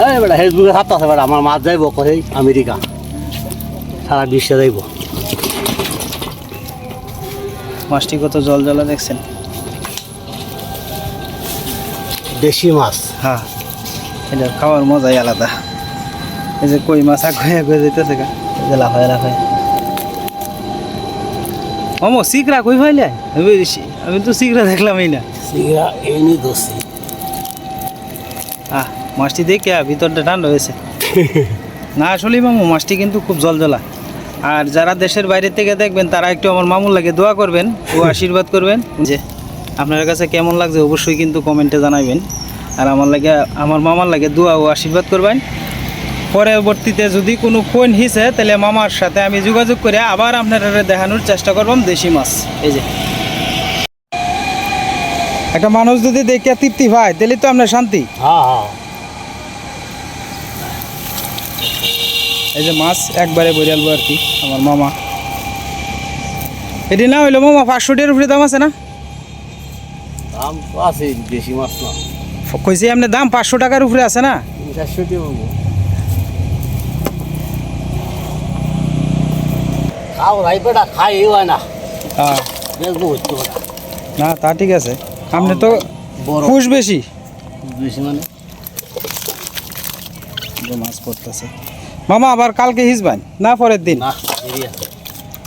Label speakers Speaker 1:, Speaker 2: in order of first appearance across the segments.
Speaker 1: এই বেটা ফেসবুকে হাত আছে বেটা আমার মাছ যাইব কোথায় আমেরিকা সারা বিশ্বে যাইব।
Speaker 2: মাছটি কত জল জলা দেখছেন?
Speaker 1: দেশি মাছ।
Speaker 2: হ্যাঁ এটা খাওয়ার মজাই আলাদা। এই যে কই মাছ আগে আগে যেতেছে গা। এই যে লাফায় লাফায়। অমো শিকরা কই ফাইলে? আমি আমি তো শিকরা দেখলামই না।
Speaker 1: সিগরা এনি দোষী
Speaker 2: আহ মাছটি দেখে ভিতরটা ঠান্ডা হয়েছে। না আসলেই মামু মাছটি কিন্তু খুব জলজলা। আর যারা দেশের বাইরে থেকে দেখবেন তারা একটু আমার মামুর লাগে দোয়া করবেন ও আশীর্বাদ করবেন। যে আপনার কাছে কেমন লাগছে অবশ্যই কিন্তু কমেন্টে জানাবেন আর আমার লাগে আমার মামার লাগে দোয়া ও আশীর্বাদ করবেন। পরবর্তীতে যদি কোনো কোন হিসে তাহলে মামার সাথে আমি যোগাযোগ করে আবার আপনারা দেখানোর চেষ্টা করবাম দেশি মাছ। এই যে। একটা মানুষ যদি দেখে তৃপ্তি পায় তাহলে তো আপনার শান্তি।
Speaker 1: হ্যাঁ হ্যাঁ।
Speaker 2: এই যে মাছ একবারে বরিয়ালবো আর কি আমার মামা। এটি না হইল মামা পাঁচশো টাকার উপরে দাম আছে না?
Speaker 1: দাম আছে দেশি মাছ না।
Speaker 2: কইছি এমনি দাম পাঁচশো টাকার উপরে আছে না?
Speaker 1: চারশো খাও খাই হয় না।
Speaker 2: না তা ঠিক আছে। আপনি তো খুশ বেশি।
Speaker 1: বেশি মানে?
Speaker 2: মাছ পড়তেছে। মামা আবার কালকে হিসবান না পরের দিন?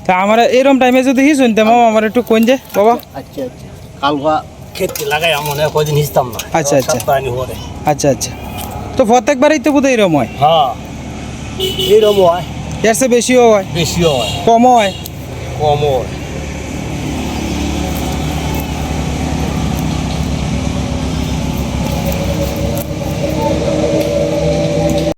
Speaker 2: তা আমার এরম টাইমে যদি হিসুন তা মামা আমার একটু কোন যে বাবা।
Speaker 1: আচ্ছা আচ্ছা। কালকা ক্ষেত্রে লাগাই মনে হয় কদিন হিসতাম না।
Speaker 2: আচ্ছা, আচ্ছা। আচ্ছা আচ্ছা। তো প্রত্যেকবারই তো বোধহয় এরম হয়?
Speaker 1: হ্যাঁ। এইরকম হয়।
Speaker 2: এর চেয়ে বেশিও হয়?
Speaker 1: বেশিও হয়।
Speaker 2: কমও হয়?
Speaker 1: কমও হয়।